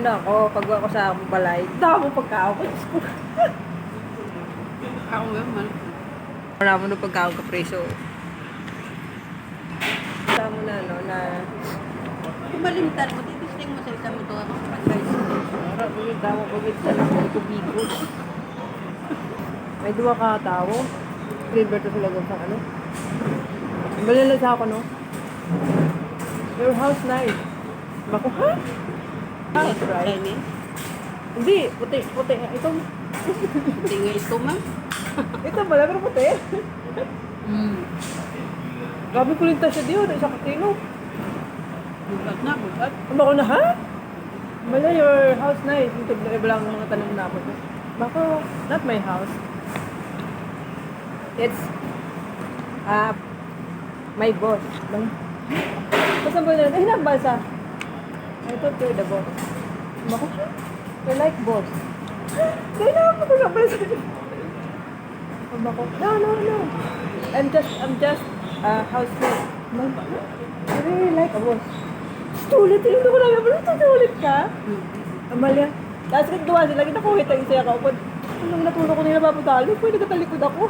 Ano ako, pag ako sa balay, damo pagkaon. Ako nga man. Wala mo nung pagkaon ka preso. Wala mo na, no, na... Kung balimtar mo, titisting mo sa isang mo ito ako sa pag-rice. Wala mo yung damo pagit sa lang ko bigo. May duwa ka tao. Deliver to sila sa ano. Balila sa ako, no? Your house nice. Bako, ha? House, right? Chinese. Hindi, puti, puti. Ito, Hindi nga ito ma. ito pala, pero puti. Hmm. Grabe kulinta siya diyo, sa katino. Bukat na, bukat. Ano ko na, ha? Mala, your house nice. Ito, iba lang ang mga tanong na ako. Bako, not my house. It's, ah, my boss. Bang, Basta ba na, eh, nabasa. I thought you're the boss. Bako, ha? You're like boss. Kaya na ako nabasa. Bako, no, no, no. I'm just, I'm just, uh, housemate. Bako, I really like a boss. Tulit, tinignan ko lang. Ano tutulit ka? Amalia. Tapos kung duwa sila, kinakuhit ang isa. Upod, anong natulog ko nila paputalo? Pwede nagkatalikod ako.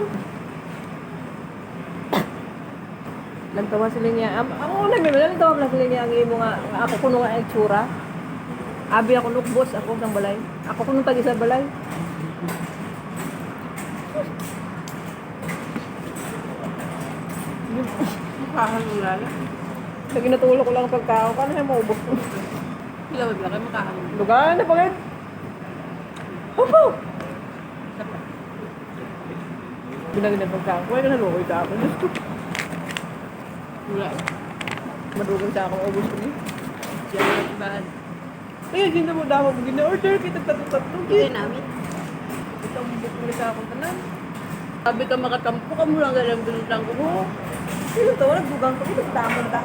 Nagtawa sila niya. Ang una may mga nagtawa pala sila niya ang imo nga ako kuno nga ang tsura. Abi ako nuk boss ako ng balay. Ako kuno tagi sa balay. Makahal ng lala. Lagi natulog ko lang ang pagkao. Kano siya maubos ko? Sila wag lang kayo makahal. Lugan na pagod. Hopo! Binagin ang pagkao. Kuya ka nalukoy ka ako. Diyos ko. Wala. Madugang sa akong ubos ko niya. Siya wala ibahan. Kaya gina mo daw mo gina-order kita tatlo-tatlo. Hindi namin. Ito ang buk mo sa akong tanan. Sabi ka makatampo ka mo lang ganang bilis lang ko. Sino to? Nagdugang ko. Ito tamang ta.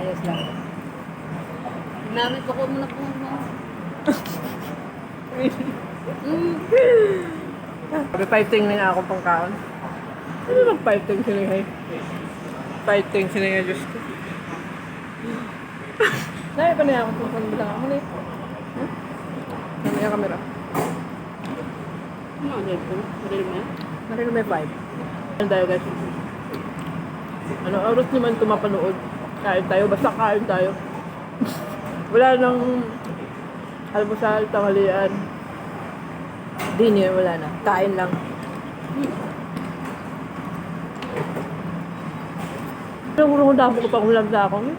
Ayos lang. Namin ko ko muna po mo. Hmm. Sabi fighting na nga akong pangkaon. Ano nang fighting sila ngay? Fighting sila ngay, Diyos ko. Naya pa na ako kung saan bilang ako na. Hmm? Ano yung camera? Ano ang ko? Maril mo yan? Marino may vibe. Ano tayo guys? Ano oras naman ito mapanood? Kain tayo, basta kain tayo. wala nang almusal, tanghalian. Dinner, wala na. Kain lang. Pero kung damo ko pa ulam sa akong eh.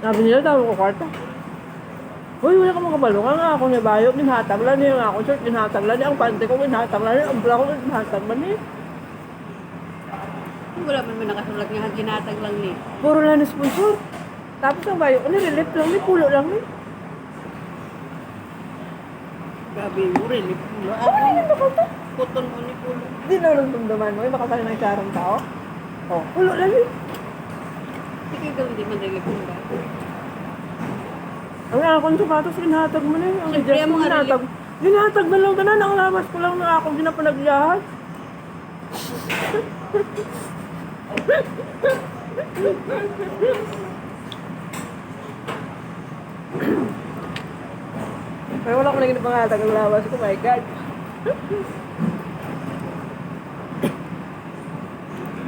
Sabi nila, damo ko kwarta. Uy, wala ka mga kabalo. Nga ako ni Bayo, ginhatag lang niya nga ako shirt, ginhatag lang niya. Ang pante ko, ginhatag lang niya. Ang bra ko, ginhatag man niya. Wala man may nakasulat nga ginatag lang ni. Puro na na sponsor. Tapos ang Bayo, ano, relip lang ni, pulo lang ni. Grabe mo rin. ni Pulo. Ano Ah, yun ako to? Puton mo ni Pulo. Di na lang dumdaman mo, eh, makasali ng sarang tao. Oh, pulo lang ni. Sige ka hindi man dali Pulo. Ang akong sapatos, ginhatag mo na yun. Ang Siyempre, ang mga ginhatag. Ginhatag na lang tanan, ang lamas ko lang na akong ginapanagyahan. Pero wala ko naging pangatag ang lawas ko, my God.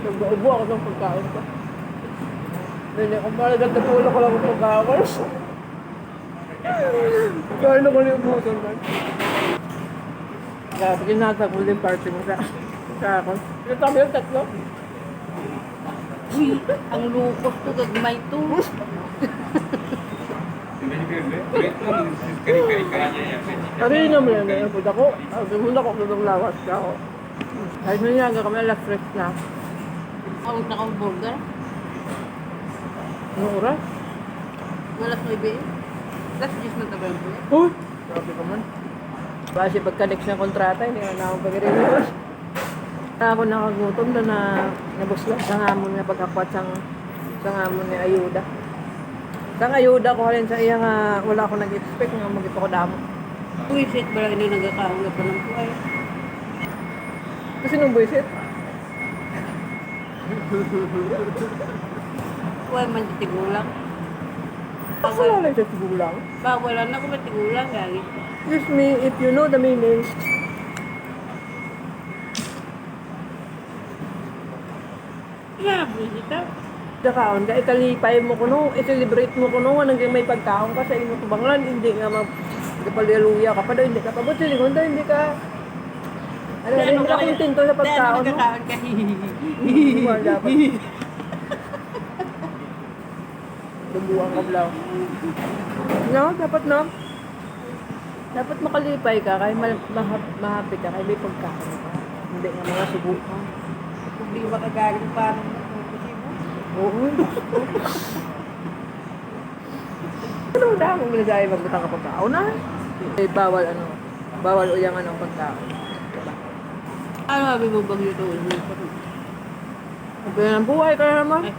Nagbuubo ako ng pagkain ko. Hindi ako pulo ko lang ang pagkain. Kaya na ko na yung buto man. Grabe, ginatag mo din party mo sa sa ako. Yung sabi yung tatlo. Uy, ang lukot to, gagmay to. Yun naman yan, yung puta ko. Sabi mo na ko nung lawas ka ako. Kahit na niya, kami alas stress na. Ang nakang burger. Anong oras? Malas mo ibi. Last juice na tagal ko. Uy! Grabe ka man. Kasi pagka-next na kontrata, hindi na ako pag-review. Na ako nakagutom na na nabusla sa ngamon nga pagkakwat sang sa ngamon ni ayuda. Sang ayuda ko rin sa iya nga wala ako nag-expect nga magito ko damo. Uy, shit, bara hindi nagkakaula pa ng buhay. Kasi nung buisit, Uy, man tigulang. Ako lang sa sigulang. Bawalan ako matigulang gagi. Excuse me, if you know the meaning. Grabe ito. Dakaon ka, ikalipay mo kuno, i-celebrate mo kuno, nang may pagkaon ka sa imo tubanglan, hindi nga mag kapaliluya ka pa daw, hindi ka pabot likod daw, hindi ka ano, hindi ka kontento sa pagkaon mo. Kakaon ka. Wala dapat. Dubuang ka. No, dapat no. Dapat makalipay ka, kaya ma- mahap- mahappy ka, kaya may pagkaon ka. Hindi nga mga subo ka. Kung di ba kagaling parang posibo. Oo. ano na, kung minasaya magbutang ka pagkaon na. Eh, bawal ano, bawal uyang ano pagkaon. Ano sabi mo bang ito? Sabi ng buhay ka na naman. Ay.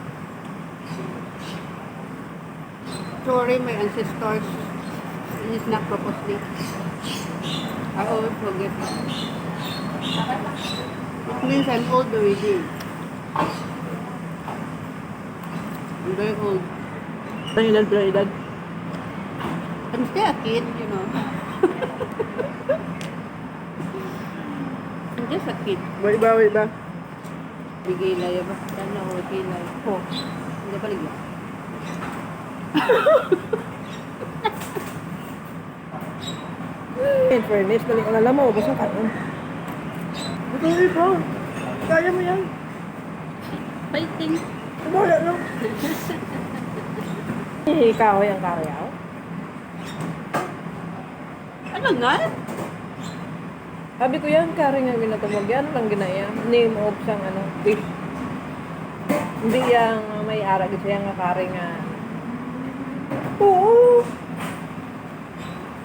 Sorry, my ancestors. It is not purposely. I always forget. It means I'm old already. I'm very old. Ang edad pala edad. I'm still a kid, you know. A kid. Bawal ba, bawal ba? Bigay laya ba? Saan ako bigay laya? Oh. Hindi pa ligya. In fairness, galing ang alam mo, basta kanon. Ito yung bro. Kaya mo yan. Fighting. Wala lang. Ikaw yung karyaw. Ano nga? Sabi ko yan, kari nga ginatawag yan, lang ginaya. Name of siyang ano, fish. Hindi yang may arag siya nga kari nga. Oo.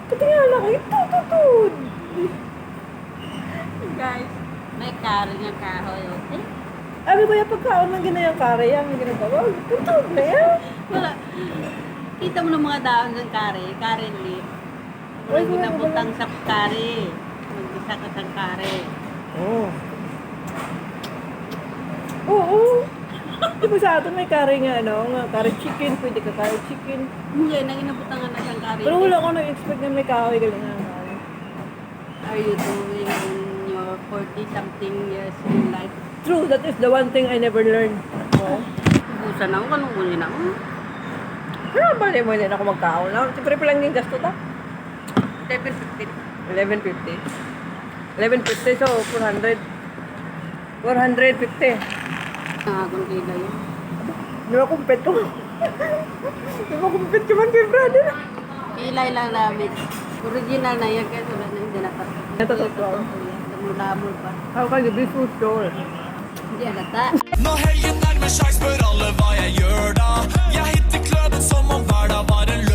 Katingala ko, ito, tutod. Guys, may kari nga kahoy, okay? Sabi ko yung pagkaon ng ginayang kari yan, yung ginatawag. Tutod na yan. Wala. Kita mo ng mga daon ng kari, kari leaf. Wala, ginabutang sa kari. Sa kari. Oo. Oo. Di ba sa atin may kari nga ano, nga kari chicken, pwede ka kari chicken. Hindi, nang inabutangan na siyang kari. Pero wala ko na-expect na may kahoy galing nga kari. Are you doing in your 40-something years in life? True, that is the one thing I never learned. Oo. Busan ako, kanong kunin ako. Pero bali mo din ako magkaon lang. Siyempre pa lang yung gasto ta. 750. 11.50. Eleven fifty so four hundred four hundred fifty Nakakumpit na yun. Nakakumpit ko. Nakakumpit ka man kay brother. Kilay lang namin. Original na yan kaya wala na hindi napat. Natotoo. Lamol-lamol pa. How can you be so sure? Hindi alata. Når helgen nærmer seg, spør alle hva jeg gjør da. Jeg hitter kløben som om hver dag var en løp.